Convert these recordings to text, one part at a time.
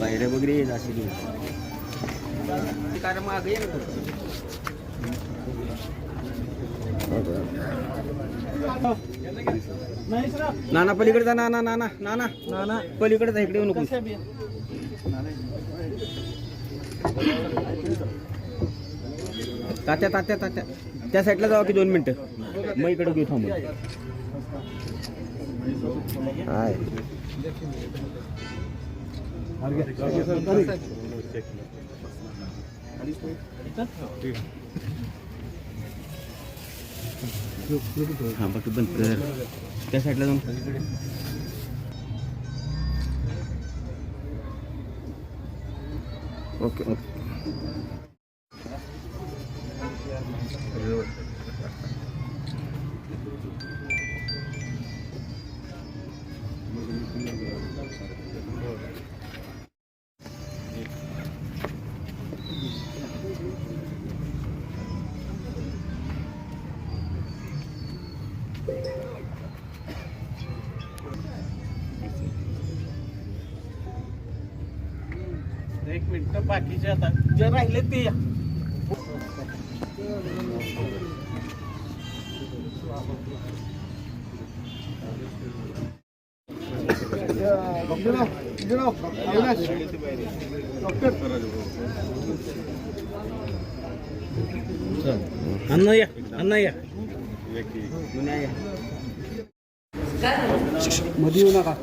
बाहेर वगैरे येत असेल कारण मागे ये ना नाना पलीकडे जा नाना नाना नाना. नाना. पलीकडे जा इकडे येऊ नको. तात्या तात्या तात्या. त्या साईडला जावा की दोन मिनिटं? मग इकडे घेऊ थांबून. हाय. हा बाकी बंद कर. त्या साईडला जाऊन ओके ओके. बाकीचे आता. जे राहिले ते या. अन्न या अन्न या. मध्ये येऊ नका.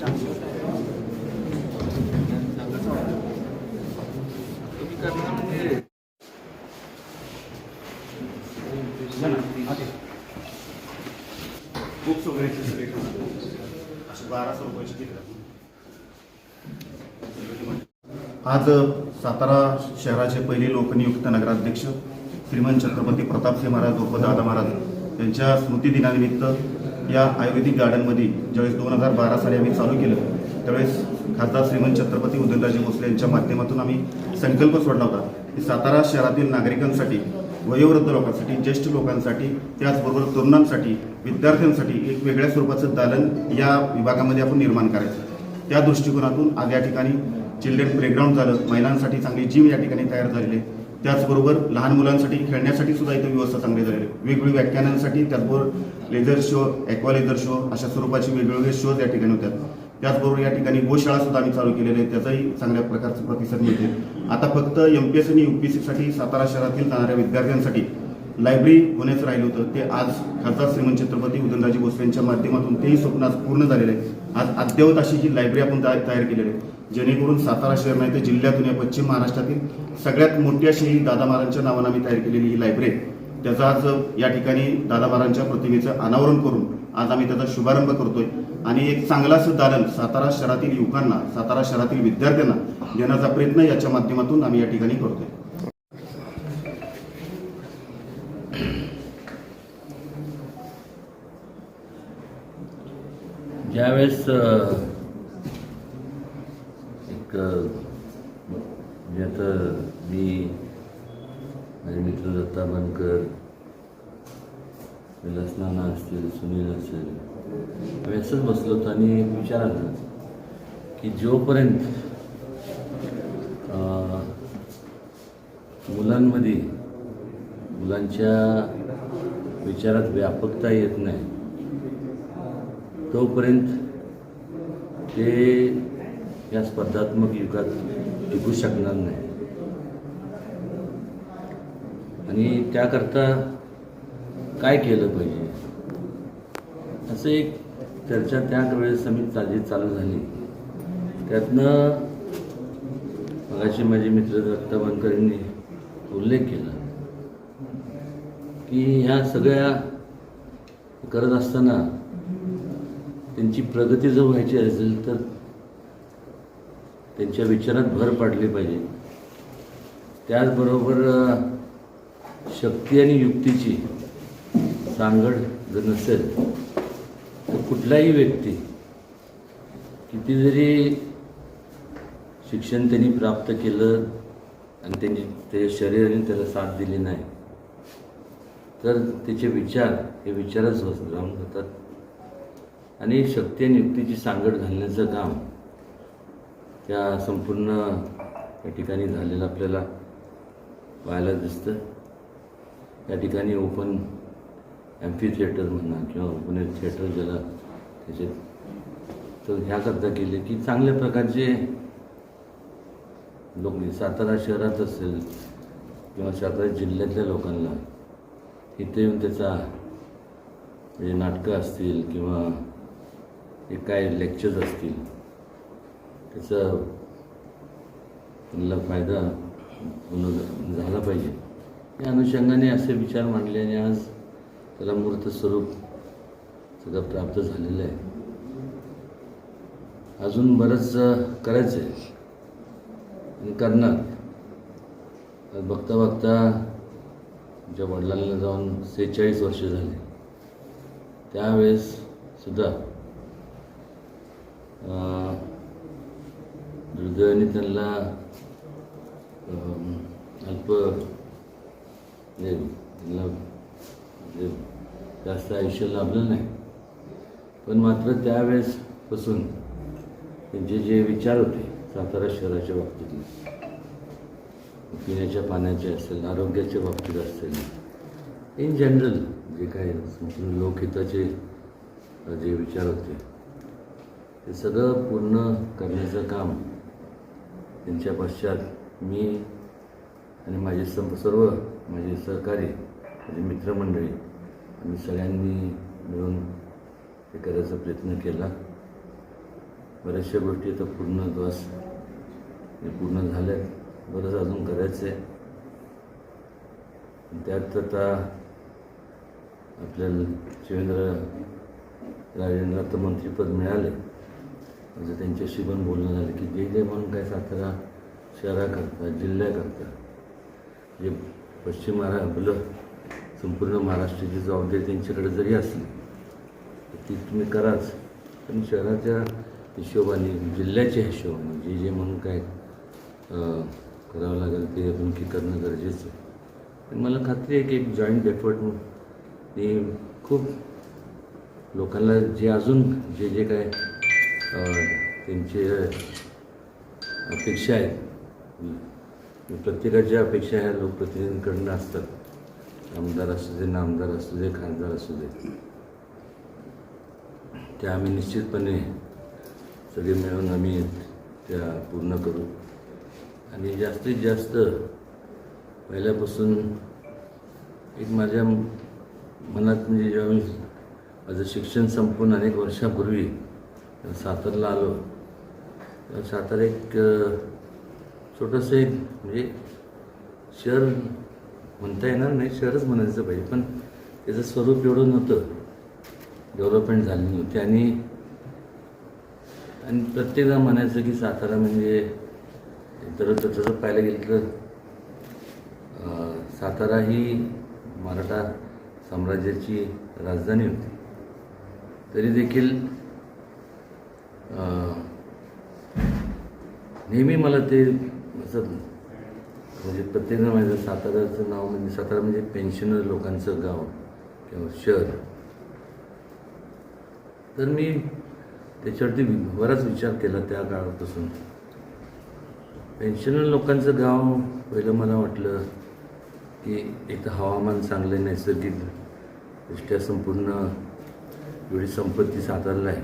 त्यांचे आज सातारा शहराचे पहिले लोकनियुक्त नगराध्यक्ष श्रीमंत छत्रपती प्रतापसिंह महाराज उर्फ दादा महाराज यांच्या स्मृतिदिनानिमित्त या आयुर्वेदिक गार्डनमध्ये ज्यावेळेस दोन हजार बारा साली आम्ही चालू केलं त्यावेळेस खासदार श्रीमंत छत्रपती उदयनराजे भोसले यांच्या माध्यमातून आम्ही संकल्प सोडला होता की सातारा शहरातील नागरिकांसाठी वयोवृद्ध लोकांसाठी ज्येष्ठ लोकांसाठी त्याचबरोबर तरुणांसाठी विद्यार्थ्यांसाठी एक वेगळ्या स्वरूपाचं दालन या विभागामध्ये आपण निर्माण करायचं. त्या दृष्टिकोनातून आज या ठिकाणी चिल्ड्रन प्लेग्राऊंड झालं. महिलांसाठी चांगली जिम या ठिकाणी तयार झालेली आहे. त्याचबरोबर लहान मुलांसाठी खेळण्यासाठी सुद्धा इथं व्यवस्था चांगली झालेली आहे. वेगवेगळ्या व्याख्यानांसाठी त्याचबरोबर laser show aqua laser show अशा स्वरूपाचे वेगवेगळे शोज या ठिकाणी होतात त्याचबरोबर या ठिकाणी गोशाळा सुद्धा आम्ही चालू केलेले आहे त्याचाही चांगल्या प्रकारचा प्रतिसाद मिळते आता फक्त एम पी एस आणि यू पी साठी सातारा शहरातील जाणाऱ्या विद्यार्थ्यांसाठी लायब्ररी होण्याचं राहिलं होतं. ते आज खासदार श्रीमंत छत्रपती उदयनराजे भोसले यांच्या माध्यमातून तेही स्वप्न आज पूर्ण झालेलं आहे. आज अद्ययावत अशी ही लायब्ररी आपण तयार केलेली आहे. जेणेकरून सातारा शहर नाही तर जिल्ह्यातून या पश्चिम महाराष्ट्रातील सगळ्यात मोठी अशी ही दादा महाराजांच्या नावानं आम्ही तयार केलेली ही लायब्ररी आहे. त्याचा आज या ठिकाणी दादा महाराजांच्या प्रतिमेचं अनावरण करून आज आम्ही त्याचा शुभारंभ करतोय. आणि एक चांगला दालन सातारा शहरातील युवकांना सातारा शहरातील विद्यार्थ्यांना देण्याचा प्रयत्न याच्या माध्यमातून आम्ही या ठिकाणी करतोय. ज्यावेळेस एक म्हणजे आता मी माझे मित्र दत्ता बनकर विलास नाना असतील सुनील असेल आम्ही असंच बसलो होतो आणि एक विचार आला की जोपर्यंत मुलांमध्ये मुलांच्या विचारात व्यापकता येत नाही तोपर्यंत ते या स्पर्धात्मक युगात टिकू शकणार नाही. आणि त्याकरता काय केलं पाहिजे? असं एक चर्चा त्यावेळेस समित ताजी चालू झाली. त्यातनं मगाशी माझे मित्र दत्ता यांनी उल्लेख केला की ह्या सगळ्या करत असताना त्यांची प्रगती जर व्हायची असेल तर त्यांच्या विचारात भर पाडली पाहिजे. त्याचबरोबर शक्ती आणि युक्तीची सांगड जर नसेल तर कुठलाही व्यक्ती किती जरी शिक्षण त्यांनी प्राप्त केलं आणि त्यांनी ते शरीराने त्याला साथ दिली नाही तर त्याचे विचार हे विचारच राहून जातात. आणि शक्ती आणि युक्तीची सांगड घालण्याचं काम त्या संपूर्ण या ठिकाणी झालेलं आपल्याला पाहायला दिसतं. या ठिकाणी ओपन एम्फी थिएटर म्हणा किंवा ओपन थिएटर ज्याला त्याचे तर ह्याकरता केले की चांगल्या प्रकारचे लोक म्हणजे सातारा शहरात असेल किंवा सातारा जिल्ह्यातल्या लोकांना इथे येऊन त्याचा म्हणजे नाटकं असतील किंवा हे काय लेक्चर्स असतील त्याचा त्यांना फायदा होणं झाला पाहिजे. या अनुषंगाने असे विचार मांडले आणि आज त्याला मूर्त स्वरूप सगळं प्राप्त झालेलं आहे. अजून बरंच करायचं आहे आणि करणार. आज बघता बघता ज्या वडिलांना जाऊन सेहेचाळीस वर्ष झाले. त्यावेळेस सुद्धा दुर्दैवाने त्यांना अल्प त्यांना म्हणजे जास्त आयुष्य लाभलं नाही. पण मात्र त्यावेळेसपासून त्यांचे जे विचार होते सातारा शहराच्या बाबतीतले पिण्याच्या पाण्याचे असेल आरोग्याच्या बाबतीत असेल इन जनरल जे काही संपूर्ण लोकहिताचे जे विचार होते ते सगळं पूर्ण करण्याचं काम त्यांच्या पश्चात मी आणि माझे संप सर्व माझे सहकारी माझे मित्रमंडळी आम्ही सगळ्यांनी मिळून हे करायचा प्रयत्न केला. बऱ्याचशा गोष्टी आता पूर्णत्वास हे पूर्ण झाल्यात. बरंच अजून करायचं आहे त्यात आता आपल्याला शिवेंद्र राजेंद्र अर्थमंत्रीपद मंत्रिपद मिळाले म्हणजे त्यांच्याशी पण बोलणं झालं की जे जे म्हणून काय सातारा शहराकरता जिल्ह्याकरता जे पश्चिम महारा आपलं संपूर्ण महाराष्ट्राची जबाबदारी त्यांच्याकडे जरी असली तर ती तुम्ही कराच. पण शहराच्या हिशोबाने जिल्ह्याच्या हिशोबाने जे जे म्हणून काय करावं लागेल ते आपण की करणं गरजेचं आहे. पण मला खात्री आहे की एक जॉईंट एफर्ट खूप लोकांना जे अजून जे जे काय त्यांचे अपेक्षा आहेत. प्रत्येकाच्या अपेक्षा ह्या लोकप्रतिनिधींकडनं असतात. आमदार असू दे नामदार असू दे खासदार असू दे. त्या आम्ही निश्चितपणे सगळे मिळून आम्ही त्या पूर्ण करू. आणि जास्तीत जास्त पहिल्यापासून एक माझ्या मनात म्हणजे जेव्हा मी माझं शिक्षण संपून अनेक वर्षापूर्वी सातारला आलो. सातारा एक छोटंसं एक म्हणजे शहर म्हणता येणार नाही शहरच म्हणायचं पाहिजे पण त्याचं स्वरूप एवढं नव्हतं. डेव्हलपमेंट झाली नव्हती आणि आणि प्रत्येकाला म्हणायचं की सातारा म्हणजे तर तसं पाहायला गेलं तर सातारा ही मराठा साम्राज्याची राजधानी होती. तरी देखील नेहमी मला ते असं म्हणजे प्रत्येकजण माझं साताऱ्याचं नाव म्हणजे सातारा म्हणजे पेन्शनर लोकांचं गाव किंवा शहर. तर मी त्याच्यावरती बराच विचार केला त्या काळापासून. पेन्शनर लोकांचं गाव पहिलं मला वाटलं की एक तर हवामान चांगलं आहे नैसर्गिक दृष्ट्या संपूर्ण एवढी संपत्ती सातारला आहे.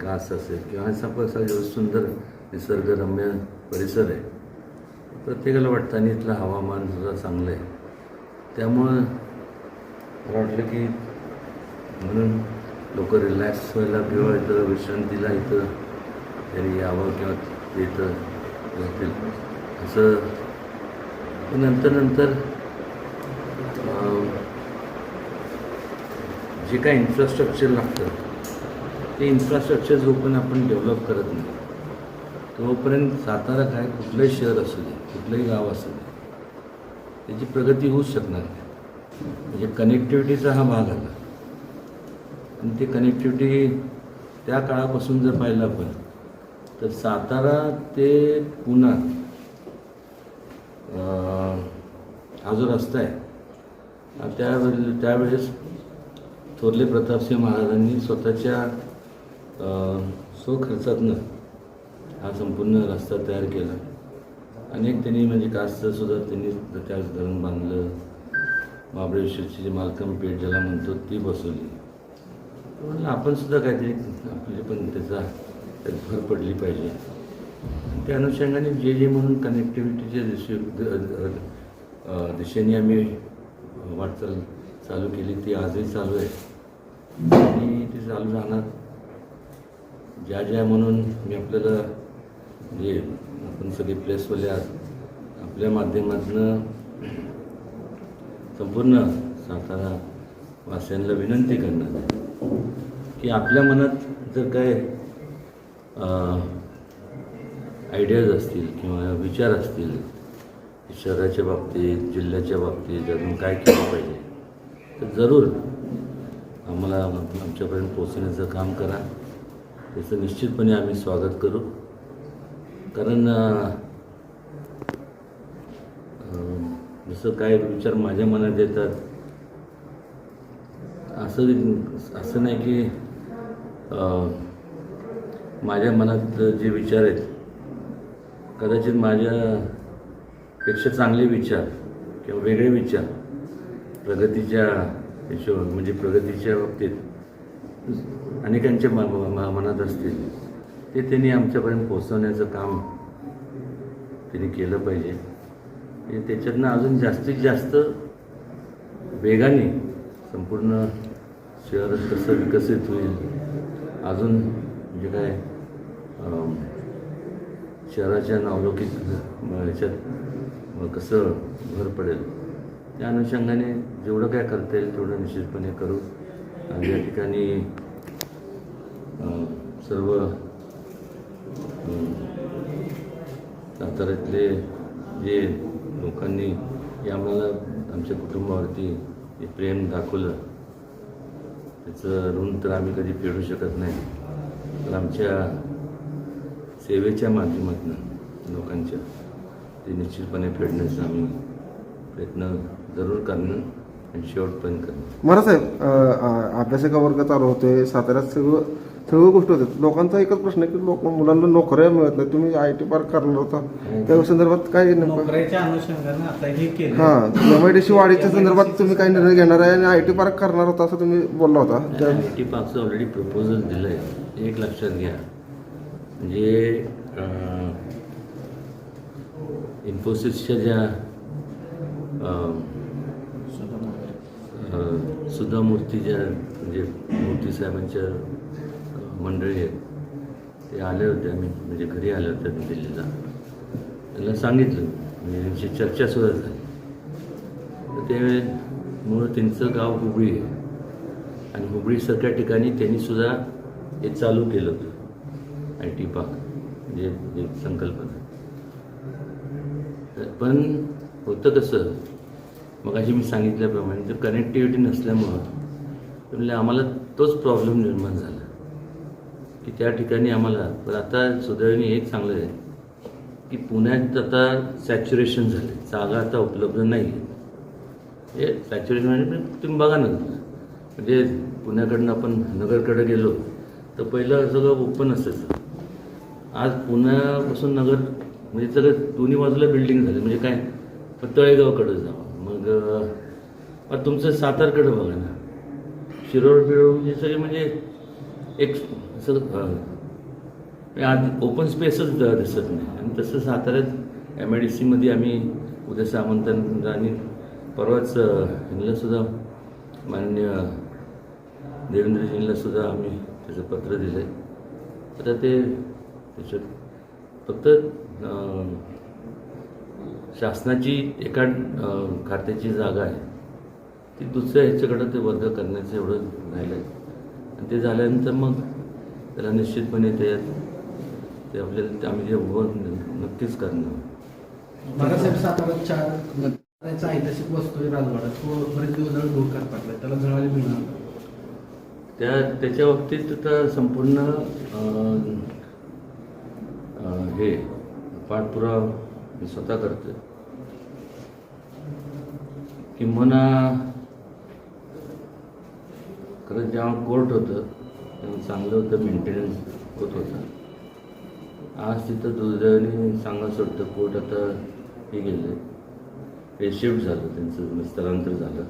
कास असेल किंवा असा कसा जो सुंदर निसर्गरम्य परिसर आहे प्रत्येकाला वाटतं आणि इथलं हवामान सुद्धा चांगलं आहे. त्यामुळं मला वाटलं की म्हणून लोक रिलॅक्स व्हायला किंवा इथं विश्रांतीला इथं त्यांनी यावं किंवा इथं जातील. असं नंतर नंतर जे काय इन्फ्रास्ट्रक्चर लागतं ते इन्फ्रास्ट्रक्चर जोपर्यंत आपण डेव्हलप करत नाही तोपर्यंत सातारा काय कुठलंही शहर असू दे कुठलंही गाव असू दे त्याची प्रगती होऊच शकणार नाही. म्हणजे कनेक्टिव्हिटीचा हा भाग आला आणि ते कनेक्टिव्हिटी त्या काळापासून जर पाहिलं आपण तर सातारा ते पुणा हा जो रस्ता आहे हा त्यावेळी त्यावेळेस थोरले प्रतापसिंह महाराजांनी स्वतःच्या स्वखर्चातनं हा संपूर्ण रस्ता तयार केला. अनेक त्यांनी म्हणजे कास्तसुद्धा त्यांनी त्याच धरण बांधलं. महाबळेश्वरची जी मालकम पेठ ज्याला म्हणतो ती बसवली. म्हणलं आपणसुद्धा काहीतरी आपली पण त्याचा त्यात भर पडली पाहिजे. त्या अनुषंगाने जे जे म्हणून कनेक्टिव्हिटीच्या दिशे दिशेने आम्ही वाटचाल चालू केली ती आजही चालू आहे. आणि ती चालू राहणार ज्या ज्या म्हणून मी आपल्याला जे आपण सगळे प्लेसवाले आहात आपल्या माध्यमातून संपूर्ण सातारा वासियांना विनंती करणार आहे की आपल्या मनात जर काय आयडियाज असतील किंवा विचार असतील शहराच्या बाबतीत जिल्ह्याच्या बाबतीत अजून काय केलं पाहिजे तर जरूर आम्हाला आमच्यापर्यंत पोचण्याचं काम करा. त्याचं निश्चितपणे आम्ही स्वागत करू. कारण जसं काय विचार माझ्या मनात येतात असं असं नाही की माझ्या मनात जे विचार आहेत कदाचित माझ्यापेक्षा चांगले विचार किंवा वेगळे विचार प्रगतीच्या याच्यावर म्हणजे प्रगतीच्या बाबतीत अनेकांच्या म- मनात असतील. ते त्यांनी आमच्यापर्यंत पोहोचवण्याचं काम त्यांनी केलं पाहिजे. आणि त्याच्यातनं अजून जास्तीत जास्त वेगाने संपूर्ण शहर कसं विकसित होईल अजून म्हणजे काय शहराच्या नावलौकिक ह्याच्यात कसं भर पडेल त्या अनुषंगाने जेवढं काय करता येईल तेवढं निश्चितपणे करू. आणि या ठिकाणी सर्व साताऱ्यातले जे लोकांनी हे आम्हाला आमच्या कुटुंबावरती जे प्रेम दाखवलं त्याचं ऋण तर आम्ही कधी फेडू शकत नाही. तर आमच्या सेवेच्या माध्यमातून लोकांच्या ते निश्चितपणे फेडण्याचा आम्ही प्रयत्न जरूर करणं आणि शेवटपर्यंत करणं. मला साहेब अ, अभ्यासिका वर्ग चालू होतोय. साताऱ्यात सगळं सगळं गोष्टी होत्या लोकांचा एकच प्रश्न आहे की लोक मुलांना नोकऱ्या मिळत नाही तुम्ही आय टी पार्क करणार होता. त्या संदर्भात काय हे केलं. हां एम आय डी सी वाढीच्या संदर्भात तुम्ही काय निर्णय घेणार आहे आणि आय टी पार्क करणार होता असं तुम्ही बोलला होता. त्या- आय टी पार्कचं ऑलरेडी प्रपोजल दिलं आहे एक लक्षात घ्या. म्हणजे इन्फोसिसच्या ज्या सुधा मूर्ती ज्या म्हणजे मूर्ती साहेबांच्या मंडळी आहेत. ते आले होते आम्ही. म्हणजे घरी आले होते मी दिल्लीला. त्यांना सांगितलं. म्हणजे त्यांची चर्चासुद्धा झाली. तर ते मूळ त्यांचं गाव हुबळी आहे. आणि हुबळीसारख्या ठिकाणी त्यांनी सुद्धा हे चालू केलं होतं. I T park. म्हणजे एक संकल्पना. तर पण होतं कसं मग अशी मी सांगितल्याप्रमाणे तर कनेक्टिव्हिटी नसल्यामुळं म्हणजे आम्हाला तोच प्रॉब्लेम निर्माण झाला. की त्या ठिकाणी आम्हाला पण आता सुदैवाने एक चांगलं आहे की पुण्यात आता सॅच्युरेशन झाले जागा आता उपलब्ध नाही आहे. हे सॅच्युरेशन म्हणजे तुम्ही बघा ना. म्हणजे पुण्याकडनं आपण नगरकडे गेलो तर पहिलं सगळं ओपन असायचं. आज पुण्यापासून नगर म्हणजे सगळं दोन्ही बाजूला बिल्डिंग झाले. म्हणजे काय? मग तळेगावकडे जावं. मग मग तुमचं सातारकडे बघा ना. शिरोळ बिरोळ हे म्हणजे सगळे म्हणजे एक सगळं अं, म्हणजे आधी ओपन स्पेसच दिसत नाही. आणि तसं साताऱ्यात एम आय डी सीमध्ये आम्ही उद्या सामंतांना आणि परवाच ह्यांनासुद्धा माननीय देवेंद्रजींनासुद्धा आम्ही त्याचं पत्र दिलं आहे आता ते त्याच्यात फक्त शासनाची एका खात्याची जागा आहे. ती दुसऱ्या ह्याच्याकडं ते वर्ग करण्याचं एवढं राहिलं आहे आणि ते झाल्यानंतर मग त्याला निश्चितपणे ते ते आपल्याला आम्ही जे उभं नक्कीच करणार. बाळासाहेब चार ऐतिहासिक वस्तू आहे राजवाडा. तो बरेच दिवस त्याला जळायला मिळणार नाही. त्या त्याच्या बाबतीत तर संपूर्ण हे पाठपुरावा मी स्वतः करतो किंबहुना खरं जेव्हा कोर्ट होतं चांगलं होतं मेंटेनन्स होत होता. आज तिथं दुर्दैवाने सांगायचं वाटतं कोर्ट आता हे गेलं आहे शिफ्ट झालं त्यांचं म्हणजे स्थलांतर झालं.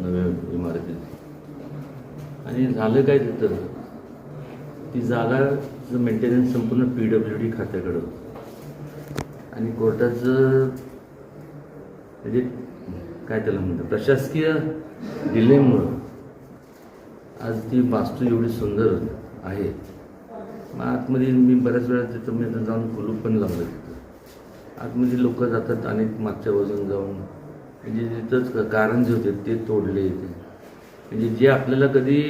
नव्या इमारतीत. आणि झालं काय तिथं? ती जागाचं मेंटेनन्स संपूर्ण पी डब्ल्यू डी खात्याकडं होतं. आणि कोर्टाचं म्हणजे काय त्याला म्हणतात प्रशासकीय डिलेमुळं आज ती वास्तू एवढी सुंदर आहे. मग आतमध्ये मी बऱ्याच वेळा तिथं मी आता जाऊन कुलूप पण लावलं तिथं. आतमध्ये लोक जातात अनेक मागच्या बाजून जाऊन म्हणजे तिथंच कारण जे होते ते तोडले ते म्हणजे जे आपल्याला कधी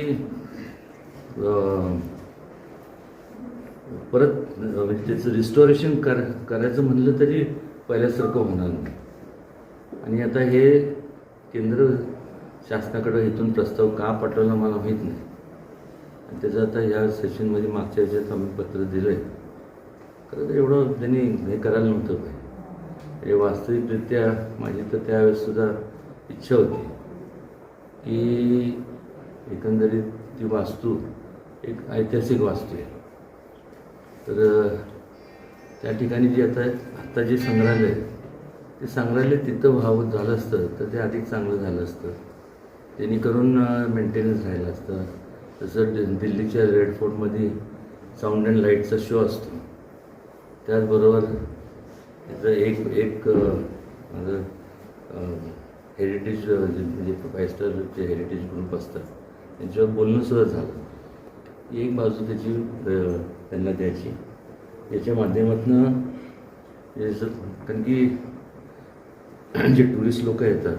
परत म्हणजे त्याचं रिस्टोरेशन कर करायचं म्हणलं तरी पहिल्यासारखं होणार नाही. आणि आता हे केंद्र शासनाकडं इथून प्रस्ताव का पाठवला मला माहीत नाही. आणि त्याचं आता ह्या सेशनमध्ये मागच्या याच्यात आम्ही पत्र दिलं आहे खरं तर एवढं त्यांनी हे करायला नव्हतं काय हे वास्तविकरित्या माझी तर त्यावेळेससुद्धा इच्छा होती की एकंदरीत ती वास्तू एक ऐतिहासिक वास्तू आहे. तर त्या ठिकाणी जे आता आत्ता जे संग्रहालय आहे, ते संग्रहालय तिथं व्हावं झालं असतं तर ते अधिक चांगलं झालं असतं. जेणेकरून मेंटेनन्स राहिलं असतं. तसं दि- दिल्लीच्या रेड फोर्टमध्ये साऊंड अँड लाईटचा शो असतो. त्याचबरोबर त्याचं एक एक माझं हेरिटेज म्हणजे फाईव्ह स्टारचे हेरिटेज ग्रुप असतात त्यांच्यावर बोलणं सुद्धा झालं. एक बाजू त्याची त्यांना द्यायची. याच्या माध्यमातून कारण की जे टुरिस्ट लोक येतात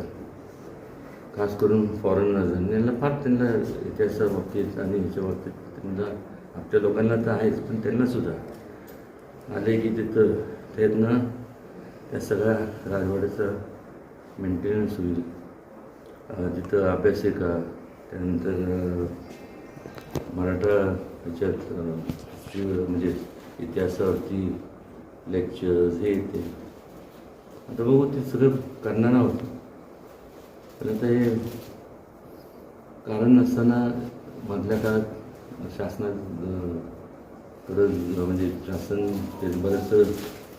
खास करून फॉरेनर्स यांना फार त्यांना इतिहासा बाबतीत आणि ह्याच्या बाबतीत त्यांना आपल्या लोकांना तर आहेच पण त्यांनासुद्धा आले की तिथं त्यातनं त्या सगळ्या राजवाड्याचा मेंटेनन्स होईल. तिथं अभ्यासिका त्यानंतर मराठा ह्याच्यात म्हणजे इतिहासावरती लेक्चर्स हे ते. आता बघू ते सगळं करणार आहोत. तर आता हे कारण नसताना मधल्या काळात शासनात म्हणजे शासन ते बरंचसं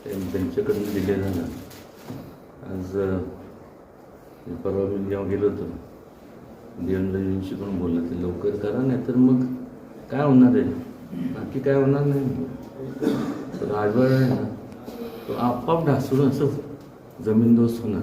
त्यांच्याकडून दिले झालं आज परवा मी जेव्हा गेलो होतो देवेंद्रजींशी पण बोललं ते लवकर करा नाही तर मग काय होणार आहे? बाकी काय होणार नाही. तो राजवाडा आहे ना तो आपोआप ढासळून असं जमीनदोस्त होणार.